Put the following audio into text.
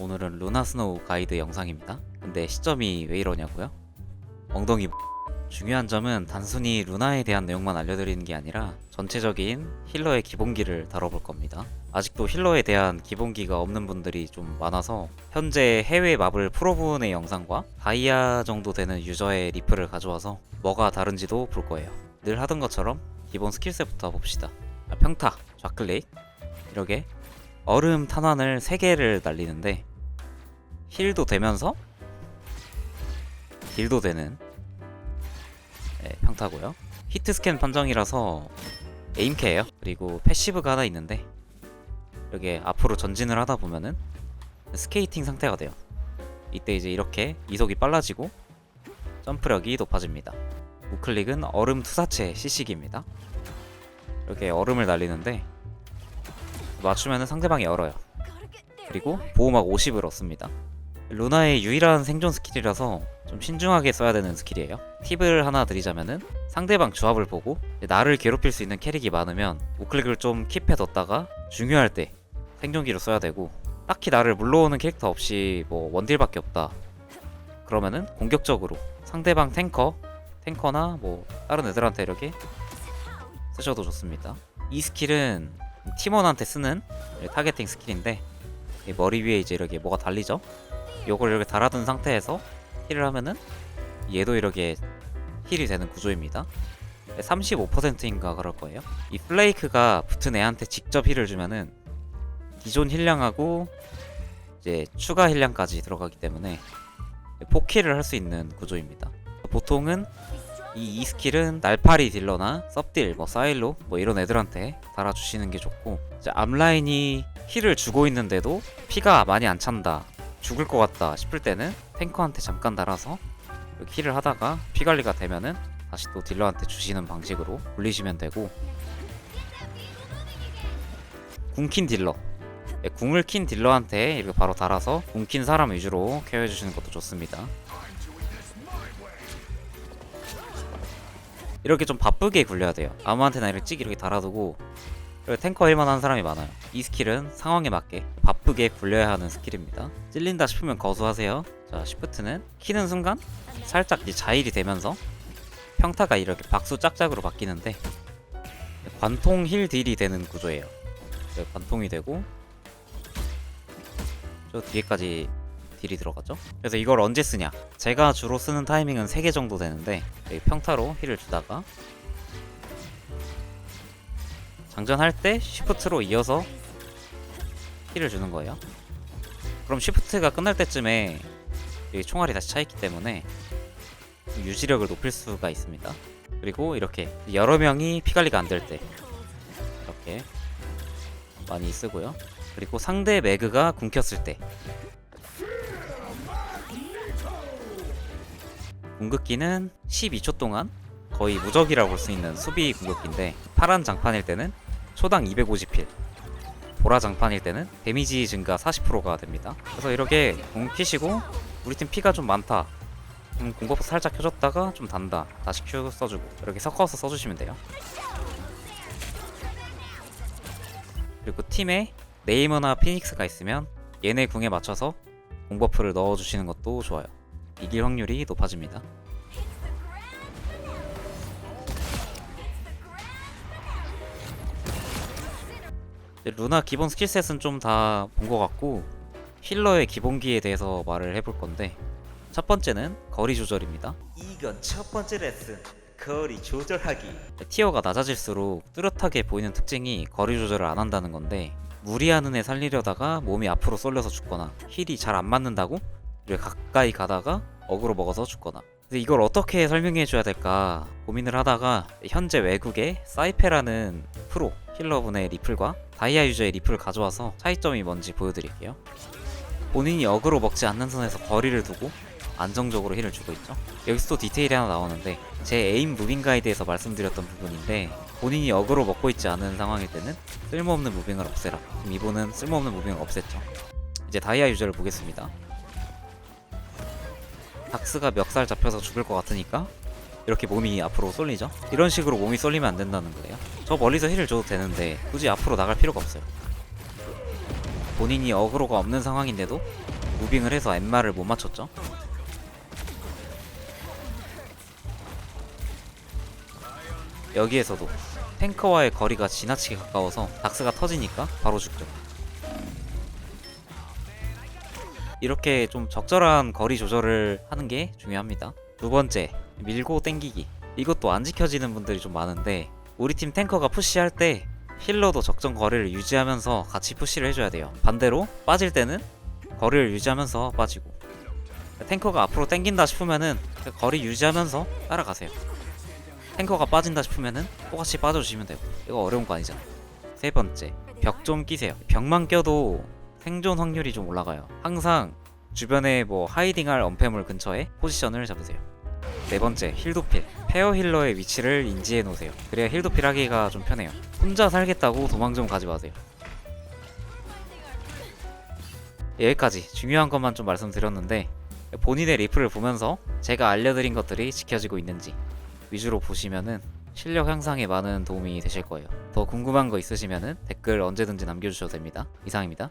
오늘은 루나 스노우 가이드 영상입니다. 근데 시점이 왜 이러냐고요? 엉덩이 중요한 점은 단순히 루나에 대한 내용만 알려드리는 게 아니라 전체적인 힐러의 기본기를 다뤄볼 겁니다. 아직도 힐러에 대한 기본기가 없는 분들이 좀 많아서 현재 해외 마블 프로분의 영상과 다이아 정도 되는 유저의 리플을 가져와서 뭐가 다른지도 볼 거예요. 늘 하던 것처럼 기본 스킬셋부터 봅시다. 아, 평타, 좌클릭 이렇게 얼음 탄환을 3개를 날리는데 힐도 되면서 딜도 되는 네, 평타고요. 히트 스캔 판정이라서 에임캐예요. 그리고 패시브가 하나 있는데 이렇게 앞으로 전진을 하다 보면은 스케이팅 상태가 돼요. 이때 이제 이렇게 이속이 빨라지고 점프력이 높아집니다. 우클릭은 얼음 투사체 시식입니다. 이렇게 얼음을 날리는데 맞추면은 상대방이 얼어요. 그리고 보호막 50을 얻습니다. 루나의 유일한 생존 스킬이라서 좀 신중하게 써야 되는 스킬이에요. 팁을 하나 드리자면은 상대방 조합을 보고 나를 괴롭힐 수 있는 캐릭이 많으면 우클릭을 좀 킵해뒀다가 중요할 때 생존기로 써야 되고 딱히 나를 물러오는 캐릭터 없이 뭐 원딜밖에 없다. 그러면은 공격적으로 상대방 탱커, 탱커나 뭐 다른 애들한테 이렇게 쓰셔도 좋습니다. 이 스킬은 팀원한테 쓰는 타겟팅 스킬인데 이 머리 위에 이제 이렇게 뭐가 달리죠? 요걸 이렇게 달아둔 상태에서 힐을 하면은 얘도 이렇게 힐이 되는 구조입니다. 35%인가 그럴 거예요. 이 플레이크가 붙은 애한테 직접 힐을 주면은 기존 힐량하고 이제 추가 힐량까지 들어가기 때문에 포킬을 할수 있는 구조입니다. 보통은 이, 이 스킬은 날파리 딜러나 섭딜, 뭐 사일로 뭐 이런 애들한테 달아주시는 게 좋고 이제 앞라인이 힐을 주고 있는데도 피가 많이 안 찬다 죽을 것 같다 싶을 때는 탱커한테 잠깐 달아서 힐을 하다가 피 관리가 되면은 다시 또 딜러한테 주시는 방식으로 돌리시면 되고. 궁킨 딜러. 예, 궁을 킨 딜러한테 이렇게 바로 달아서 궁킨 사람 위주로 케어해 주시는 것도 좋습니다. 이렇게 좀 바쁘게 굴려야 돼요. 아무한테나 이렇게 찍 이렇게 달아두고. 탱커 힐만 하는 사람이 많아요. 이 스킬은 상황에 맞게 바쁘 게 굴려야 하는 스킬입니다. 찔린다 싶으면 거수하세요. 자 시프트는 키는 순간 살짝 자일이 되면서 평타가 이렇게 박수 짝짝으로 바뀌는데 관통 힐 딜이 되는 구조예요. 네, 관통이 되고 저 뒤에까지 딜이 들어가죠. 그래서 이걸 언제 쓰냐? 제가 주로 쓰는 타이밍은 3개 정도 되는데 평타로 힐을 주다가 장전할 때 쉬프트로 이어서 힐을 주는 거예요. 그럼 쉬프트가 끝날 때쯤에 총알이 다시 차있기 때문에 유지력을 높일 수가 있습니다. 그리고 이렇게 여러 명이 피관리가 안 될 때 이렇게 많이 쓰고요. 그리고 상대 매그가 궁켰을 때 궁극기는 12초 동안 거의 무적이라고 볼 수 있는 수비 궁극기인데 파란 장판일 때는 초당 250힐 보라 장판일 때는 데미지 증가 40%가 됩니다. 그래서 이렇게 궁 키시고 우리 팀 피가 좀 많다. 공버프 살짝 켜줬다가 좀 단다. 다시 큐 써주고. 이렇게 섞어서 써주시면 돼요. 그리고 팀에 네이머나 피닉스가 있으면 얘네 궁에 맞춰서 공버프를 넣어주시는 것도 좋아요. 이길 확률이 높아집니다 루나 기본 스킬셋은 좀 다 본 것 같고 힐러의 기본기에 대해서 말을 해볼 건데 첫 번째는 거리 조절입니다. 이건 첫 번째 레슨 거리 조절하기. 티어가 낮아질수록 뚜렷하게 보이는 특징이 거리 조절을 안 한다는 건데 무리하는 애 살리려다가 몸이 앞으로 쏠려서 죽거나 힐이 잘 안 맞는다고? 가까이 가다가 어그로 먹어서 죽거나. 근데 이걸 어떻게 설명해 줘야 될까 고민을 하다가 현재 외국의 사이페라는 프로 힐러분의 리플과 다이아 유저의 리플을 가져와서 차이점이 뭔지 보여드릴게요. 본인이 어그로 먹지 않는 선에서 거리를 두고 안정적으로 힐을 주고 있죠. 여기서 또 디테일이 하나 나오는데 제 에임 무빙 가이드에서 말씀드렸던 부분인데 본인이 어그로 먹고 있지 않은 상황일 때는 쓸모없는 무빙을 없애라. 그럼 이분은 쓸모없는 무빙을 없앴죠. 이제 다이아 유저를 보겠습니다. 닥스가 멱살 잡혀서 죽을 것 같으니까 이렇게 몸이 앞으로 쏠리죠 이런 식으로 몸이 쏠리면 안 된다는 거예요 저 멀리서 힐을 줘도 되는데 굳이 앞으로 나갈 필요가 없어요 본인이 어그로가 없는 상황인데도 무빙을 해서 엠마를 못 맞췄죠. 여기에서도 탱커와의 거리가 지나치게 가까워서 닥스가 터지니까 바로 죽죠. 이렇게 좀 적절한 거리 조절을 하는 게 중요합니다. 두 번째, 밀고 땡기기. 이것도 안 지켜지는 분들이 좀 많은데 우리 팀 탱커가 푸시할 때 힐러도 적정 거리를 유지하면서 같이 푸시를 해줘야 돼요. 반대로 빠질 때는 거리를 유지하면서 빠지고 탱커가 앞으로 땡긴다 싶으면은 그 거리 유지하면서 따라가세요. 탱커가 빠진다 싶으면은 똑같이 빠져주시면 되고 이거 어려운 거 아니잖아. 세 번째, 벽 좀 끼세요. 벽만 껴도 생존 확률이 좀 올라가요. 항상 주변에 뭐 하이딩할 언패물 근처에 포지션을 잡으세요. 네 번째, 힐도필. 페어 힐러의 위치를 인지해 놓으세요. 그래야 힐도필 하기가 좀 편해요. 혼자 살겠다고 도망 좀 가지 마세요. 여기까지 중요한 것만 좀 말씀드렸는데 본인의 리플을 보면서 제가 알려드린 것들이 지켜지고 있는지 위주로 보시면은 실력 향상에 많은 도움이 되실 거예요. 더 궁금한 거 있으시면은 댓글 언제든지 남겨주셔도 됩니다. 이상입니다.